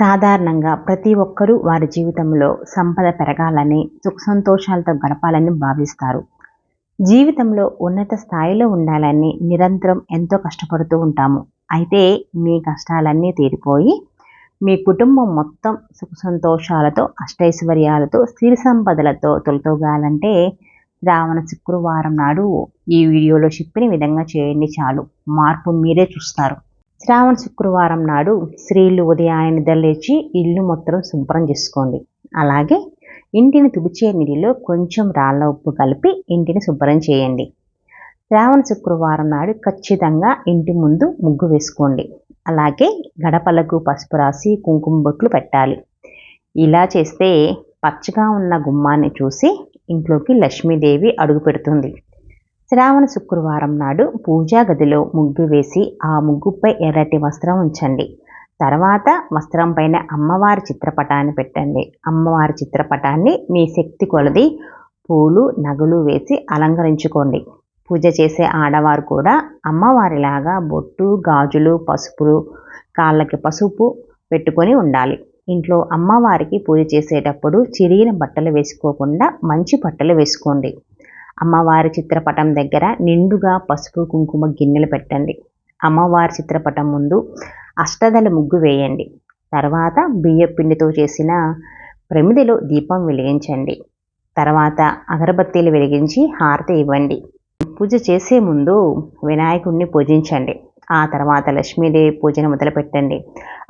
సాధారణంగా ప్రతి ఒక్కరూ వారి జీవితంలో సంపద పెరగాలని సుఖ సంతోషాలతో గడపాలని భావిస్తారు. జీవితంలో ఉన్నత స్థాయిలో ఉండాలని నిరంతరం ఎంతో కష్టపడుతూ ఉంటాము. అయితే మీ కష్టాలన్నీ తీరిపోయి మీ కుటుంబం మొత్తం సుఖ సంతోషాలతో అష్టైశ్వర్యాలతో స్థిర సంపదలతో తొలతోగాలంటే రావణ శుక్రవారం నాడు ఈ వీడియోలో చెప్పిన విధంగా చేయండి చాలు. మార్పు మీరే చూస్తారు. శ్రావణ శుక్రవారం నాడు స్త్రీలు ఉదయాన్నే నిద్రలేచి ఇల్లు మొత్తం శుభ్రం చేసుకోండి. అలాగే ఇంటిని తుడిచే నీటిలో కొంచెం రాళ్ళ ఉప్పు కలిపి ఇంటిని శుభ్రం చేయండి. శ్రావణ శుక్రవారం నాడు ఖచ్చితంగా ఇంటి ముందు ముగ్గు వేసుకోండి. అలాగే గడపలకు పసుపు రాసి కుంకుమ బొట్లు పెట్టాలి. ఇలా చేస్తే పచ్చగా ఉన్న గుమ్మాన్ని చూసి ఇంట్లోకి లక్ష్మీదేవి అడుగు పెడుతుంది. శ్రావణ శుక్రవారం నాడు పూజా గదిలో ముగ్గు వేసి ఆ ముగ్గుపై ఎర్రటి వస్త్రం ఉంచండి. తర్వాత వస్త్రం పైన అమ్మవారి చిత్రపటాన్ని పెట్టండి. అమ్మవారి చిత్రపటాన్ని మీ శక్తి కొలది పూలు నగలు వేసి అలంకరించుకోండి. పూజ చేసే ఆడవారు కూడా అమ్మవారిలాగా బొట్టు గాజులు పసుపులు కాళ్ళకి పసుపు పెట్టుకొని ఉండాలి. ఇంట్లో అమ్మవారికి పూజ చేసేటప్పుడు చిరిగిన బట్టలు వేసుకోకుండా మంచి బట్టలు వేసుకోండి. అమ్మవారి చిత్రపటం దగ్గర నిండుగా పసుపు కుంకుమ గిన్నెలు పెట్టండి. అమ్మవారి చిత్రపటం ముందు అష్టదల ముగ్గు వేయండి. తర్వాత బియ్యపిండితో చేసిన ప్రమిదిలో దీపం వెలిగించండి. తర్వాత అగరబత్తీలు వెలిగించి హారతి ఇవ్వండి. పూజ చేసే ముందు వినాయకుడిని పూజించండి. ఆ తర్వాత లక్ష్మీదేవి పూజను మొదలుపెట్టండి.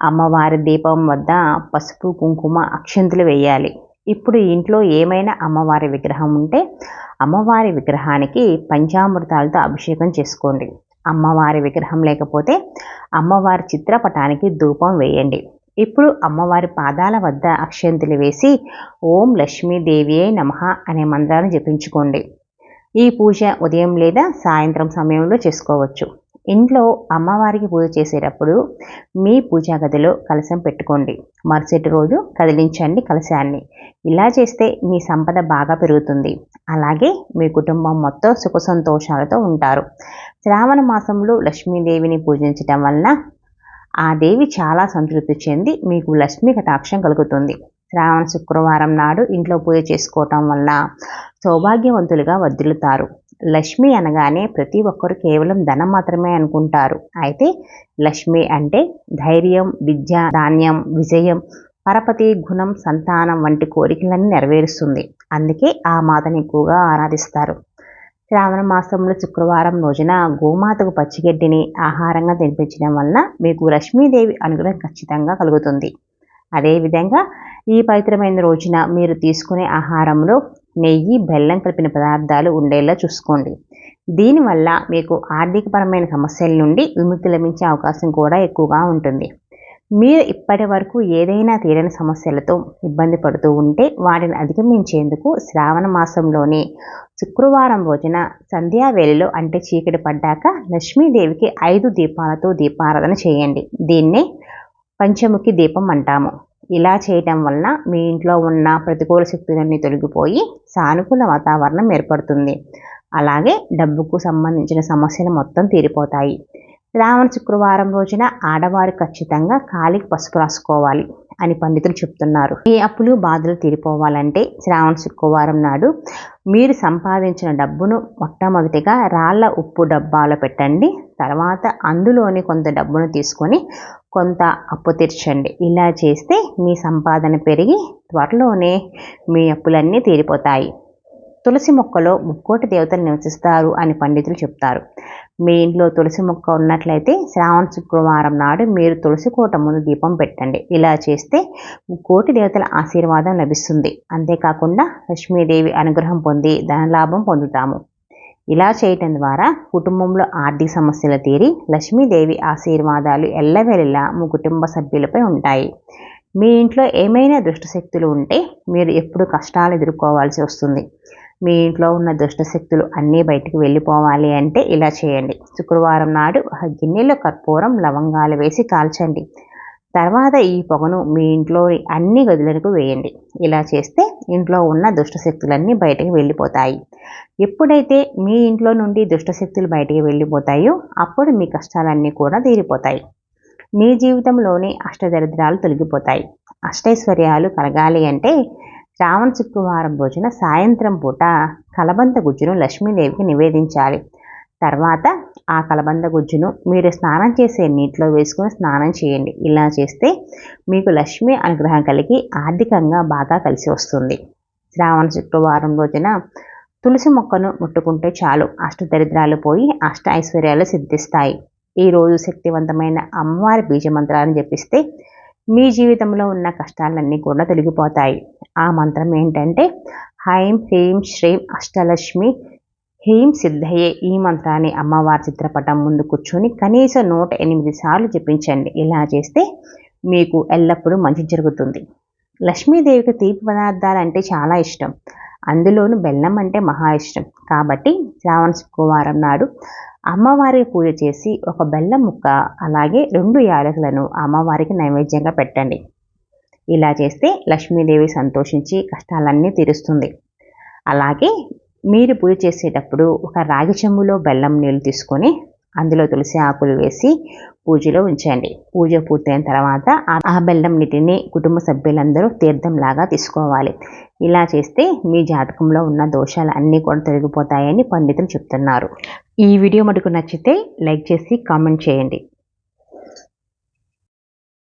అమ్మవారి దీపం వద్ద పసుపు కుంకుమ అక్షంతులు వేయాలి. ఇప్పుడు ఇంట్లో ఏమైనా అమ్మవారి విగ్రహం ఉంటే అమ్మవారి విగ్రహానికి పంచామృతాలతో అభిషేకం చేసుకోండి. అమ్మవారి విగ్రహం లేకపోతే అమ్మవారి చిత్రపటానికి ధూపం వేయండి. ఇప్పుడు అమ్మవారి పాదాల వద్ద అక్షంతులు వేసి ఓం లక్ష్మీదేవియే నమ అనే మంత్రాన్ని జపించుకోండి. ఈ పూజ ఉదయం లేదా సాయంత్రం సమయంలో చేసుకోవచ్చు. ఇంట్లో అమ్మవారికి పూజ చేసేటప్పుడు మీ పూజా గదిలో కలశం పెట్టుకోండి. మరుసటి రోజు కదిలించండి కలశాన్ని. ఇలా చేస్తే మీ సంపద బాగా పెరుగుతుంది. అలాగే మీ కుటుంబం మొత్తం సుఖ సంతోషాలతో ఉంటారు. శ్రావణ మాసంలో లక్ష్మీదేవిని పూజించటం వలన ఆ దేవి చాలా సంతృప్తి చెంది మీకు లక్ష్మీ కటాక్షం కలుగుతుంది. శ్రావణ శుక్రవారం నాడు ఇంట్లో పూజ చేసుకోవటం వల్ల సౌభాగ్యవంతులుగా వర్ధిల్లుతారు లక్ష్మి అనగానే ప్రతి ఒక్కరు కేవలం ధనం మాత్రమే అనుకుంటారు. అయితే లక్ష్మి అంటే ధైర్యం విద్య ధాన్యం విజయం పరపతి గుణం సంతానం వంటి కోరికలను నెరవేరుస్తుంది. అందుకే ఆ మాతని ఎక్కువగా ఆరాధిస్తారు. శ్రావణ మాసంలో శుక్రవారం రోజున గోమాతకు పచ్చిగడ్డిని ఆహారంగా తినిపించడం వలన మీకు లక్ష్మీదేవి అనుగ్రహం ఖచ్చితంగా కలుగుతుంది. అదేవిధంగా ఈ పవిత్రమైన రోజున మీరు తీసుకునే ఆహారంలో నెయ్యి బెల్లం కలిపిన పదార్థాలు ఉండేలా చూసుకోండి. దీనివల్ల మీకు ఆర్థికపరమైన సమస్యల నుండి విముక్తి లభించే అవకాశం కూడా ఎక్కువగా ఉంటుంది. మీరు ఇప్పటి వరకు ఏదైనా తీరని సమస్యలతో ఇబ్బంది పడుతూ ఉంటే వాటిని అధిగమించేందుకు శ్రావణ మాసంలోని శుక్రవారం రోజున సంధ్యావేళలో అంటే చీకటి పడ్డాక లక్ష్మీదేవికి ఐదు దీపాలతో దీపారాధన చేయండి. దీన్నే పంచముఖి దీపం అంటాము. ఇలా చేయటం వలన మీ ఇంట్లో ఉన్న ప్రతికూల శక్తులన్నీ తొలగిపోయి సానుకూల వాతావరణం ఏర్పడుతుంది. అలాగే డబ్బుకు సంబంధించిన సమస్యలు మొత్తం తీరిపోతాయి. శ్రావణ శుక్రవారం రోజున ఆడవారు ఖచ్చితంగా కాలికి పసుపు రాసుకోవాలి అని పండితులు చెప్తున్నారు. ఈ అప్పులు బాధలు తీరిపోవాలంటే శ్రావణ శుక్రవారం నాడు మీరు సంపాదించిన డబ్బును మొట్టమొదటిగా రాళ్ళ ఉప్పు డబ్బాలో పెట్టండి. తర్వాత అందులోని కొంత డబ్బును తీసుకొని కొంత అప్పు తీర్చండి. ఇలా చేస్తే మీ సంపాదన పెరిగి త్వరలోనే మీ అప్పులన్నీ తీరిపోతాయి. తులసి మొక్కలో ముక్కోటి దేవతలు నివసిస్తారు అని పండితులు చెప్తారు. మీ ఇంట్లో తులసి మొక్క ఉన్నట్లయితే శ్రావణ శుక్రవారం నాడు మీరు తులసి కోట ముందు దీపం పెట్టండి. ఇలా చేస్తే ముక్కోటి దేవతల ఆశీర్వాదం లభిస్తుంది. అంతేకాకుండా లక్ష్మీదేవి అనుగ్రహం పొంది ధనలాభం పొందుతాము. ఇలా చేయటం ద్వారా కుటుంబంలో ఆర్థిక సమస్యలు తీరి లక్ష్మీదేవి ఆశీర్వాదాలు ఎల్లవెల్లా మీ కుటుంబ సభ్యులపై ఉంటాయి. మీ ఇంట్లో ఏమైనా దుష్టశక్తులు ఉంటే మీరు ఎప్పుడు కష్టాలు ఎదుర్కోవాల్సి వస్తుంది. మీ ఇంట్లో ఉన్న దుష్టశక్తులు అన్నీ బయటికి వెళ్ళిపోవాలి అంటే ఇలా చేయండి. శుక్రవారం నాడు గిన్నెలో కర్పూరం లవంగాలు వేసి కాల్చండి. తర్వాత ఈ పొగను మీ ఇంట్లోని అన్ని గదులకు వేయండి. ఇలా చేస్తే ఇంట్లో ఉన్న దుష్టశక్తులన్నీ బయటకు వెళ్ళిపోతాయి. ఎప్పుడైతే మీ ఇంట్లో నుండి దుష్టశక్తులు బయటికి వెళ్ళిపోతాయో అప్పుడు మీ కష్టాలన్నీ కూడా తీరిపోతాయి. మీ జీవితంలోని అష్టదరిద్రాలు తొలగిపోతాయి. అష్టైశ్వర్యాలు కలగాలి అంటే శ్రావణ శుక్రవారం రోజున సాయంత్రం పూట కలబంత గుజ్జును లక్ష్మీదేవికి నివేదించాలి. తర్వాత ఆ కలబంద గుజ్జును మీరు స్నానం చేసే నీటిలో వేసుకుని స్నానం చేయండి. ఇలా చేస్తే మీకు లక్ష్మీ అనుగ్రహం కలిగి ఆర్థికంగా బాగా కలిసి వస్తుంది. శ్రావణ శుక్రవారం రోజున తులసి మొక్కను ముట్టుకుంటే చాలు. అష్టదరిద్రాలు పోయి అష్ట ఐశ్వర్యాలు సిద్ధిస్తాయి. ఈరోజు శక్తివంతమైన అమ్మవారి బీజమంత్రాన్ని జపిస్తే మీ జీవితంలో ఉన్న కష్టాలన్నీ కూడా తొలగిపోతాయి. ఆ మంత్రం ఏంటంటే హైం హ్రీం శ్రీం అష్టలక్ష్మి హేమ్ సిద్ధయ్యే ఈ మంత్రాన్ని అమ్మవారి చిత్రపటం ముందు కూర్చొని కనీసం నూట ఎనిమిది సార్లు జపించండి. ఇలా చేస్తే మీకు ఎల్లప్పుడూ మంచి జరుగుతుంది. లక్ష్మీదేవికి తీపి పదార్థాలు అంటే చాలా ఇష్టం. అందులోనూ బెల్లం అంటే మహా ఇష్టం. కాబట్టి శ్రావణ శుక్రవారం నాడు అమ్మవారికి పూజ చేసి ఒక బెల్లం ముక్క అలాగే రెండు యాలకులను అమ్మవారికి నైవేద్యంగా పెట్టండి. ఇలా చేస్తే లక్ష్మీదేవి సంతోషించి కష్టాలన్నీ తీరుస్తుంది. అలాగే మీరు పూజ చేసేటప్పుడు ఒక రాగి చెంబులో బెల్లం నీళ్ళు తీసుకొని అందులో తులసి ఆకులు వేసి పూజలో ఉంచండి. పూజ పూర్తయిన తర్వాత ఆ బెల్లం నీటిని కుటుంబ సభ్యులందరూ తీర్థంలాగా తీసుకోవాలి. ఇలా చేస్తే మీ జాతకంలో ఉన్న దోషాలు అన్నీ కూడా తొలగిపోతాయని పండితులు చెప్తున్నారు. ఈ వీడియో మటుకు నచ్చితే లైక్ చేసి కామెంట్ చేయండి.